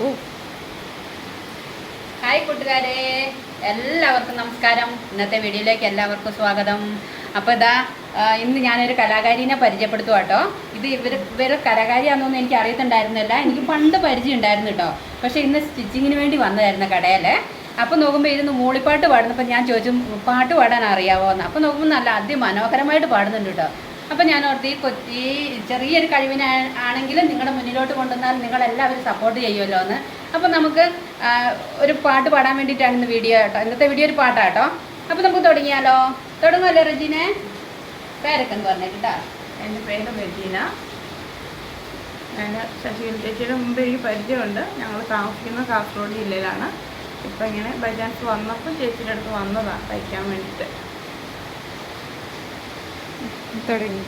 ഓ. Hi കൂട്ടുകാരെ. എല്ലാവർക്കും നമസ്കാരം. ഇന്നത്തെ വീഡിയോയിലേക്ക് എല്ലാവർക്കും സ്വാഗതം. അപ്പോൾ ഇതാ ഇന്ന് ഞാനൊരു കലാകാരിനെ പരിചയപ്പെടുത്തുക കേട്ടോ ഇത് ഇവർ ഇവർ കലാകാരിയാണെന്നൊന്നും എനിക്ക് അറിയത്തുണ്ടായിരുന്നില്ല. എനിക്ക് പണ്ട് പരിചയം ഉണ്ടായിരുന്നു കേട്ടോ പക്ഷേ ഇന്ന് സ്റ്റിച്ചിങ്ങിന് വേണ്ടി വന്നതായിരുന്നു കടയിൽ അപ്പോൾ നോക്കുമ്പോൾ ഇരുന്ന് മൂളിപ്പാട്ട് പാടുന്നപ്പോൾ ഞാൻ ചോദിച്ചു പാട്ട് പാടാൻ അറിയാവോ എന്ന് അപ്പോൾ നോക്കുമ്പോൾ നല്ല അതിമനോഹരമായിട്ട് പാടുന്നുണ്ട് കേട്ടോ അപ്പോൾ ഞാൻ ഓർത്ത് കൊച്ചി ചെറിയൊരു കഴിവിനാണെങ്കിലും നിങ്ങളുടെ മുന്നിലോട്ട് കൊണ്ടുവന്നാൽ നിങ്ങളെല്ലാവരും സപ്പോർട്ട് ചെയ്യുമല്ലോ എന്ന്. അപ്പോൾ നമുക്ക് ഒരു പാട്ട് പാടാൻ വേണ്ടിയിട്ടാണ് ഇന്ന് വീഡിയോ കേട്ടോ. ഇന്നത്തെ വീഡിയോ ഒരു പാട്ടാട്ടോ കേട്ടോ. അപ്പോൾ നമുക്ക് തുടങ്ങിയാലോ? തുടങ്ങുമല്ലോ റജീനെ? പേരൊക്കെ എന്ന് പറഞ്ഞേ കേട്ടോ എന്റെ പേര് റജീന. ഞാൻ ശശികല ചേച്ചിയുടെ മുമ്പ് എനിക്ക് പരിചയമുണ്ട്. ഞങ്ങൾ താമസിക്കുന്ന കാസർഗോഡ് ജില്ലയിലാണ്. ഇപ്പം ഇങ്ങനെ ബൈ ചാൻസ് വന്നപ്പോൾ ചേച്ചിയുടെ അടുത്ത് വന്നതാണ് തയ്ക്കാൻ വേണ്ടിയിട്ട്. തുടങ്ങി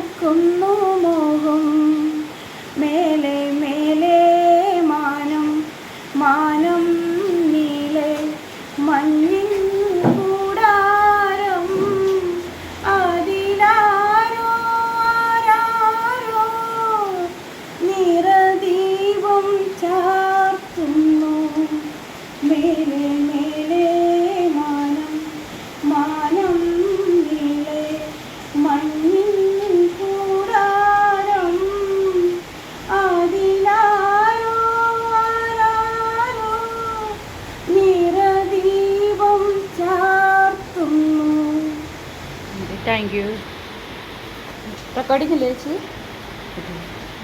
കനക്കുന്നു മോഹം. മേലെ മേലെ മാനം മാനം നീലെ മഞ്ഞിൻ കൂടാരം. ചാർത്തുന്നു. മേലെ താങ്ക് യു. റെക്കോർഡിംഗ് അല്ലേ ചേച്ചി?